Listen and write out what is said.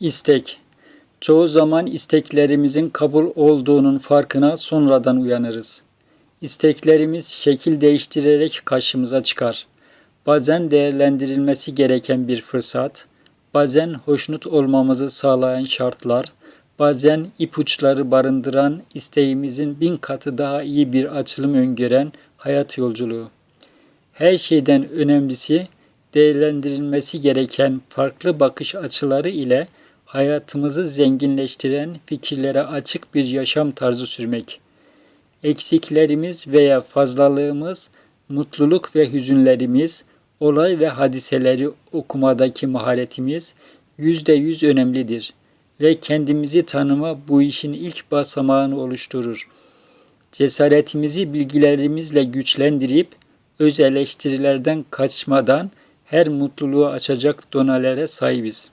İstek. Çoğu zaman isteklerimizin kabul olduğunun farkına sonradan uyanırız. İsteklerimiz şekil değiştirerek karşımıza çıkar. Bazen değerlendirilmesi gereken bir fırsat, bazen hoşnut olmamızı sağlayan şartlar, bazen ipuçları barındıran isteğimizin bin katı daha iyi bir açılım öngören hayat yolculuğu. Her şeyden önemlisi değerlendirilmesi gereken farklı bakış açıları ile hayatımızı zenginleştiren fikirlere açık bir yaşam tarzı sürmek. Eksiklerimiz veya fazlalığımız, mutluluk ve hüzünlerimiz, olay ve hadiseleri okumadaki maharetimiz yüzde yüz önemlidir ve kendimizi tanıma bu işin ilk basamağını oluşturur. Cesaretimizi bilgilerimizle güçlendirip öz eleştirilerden kaçmadan her mutluluğu açacak donelere sahibiz.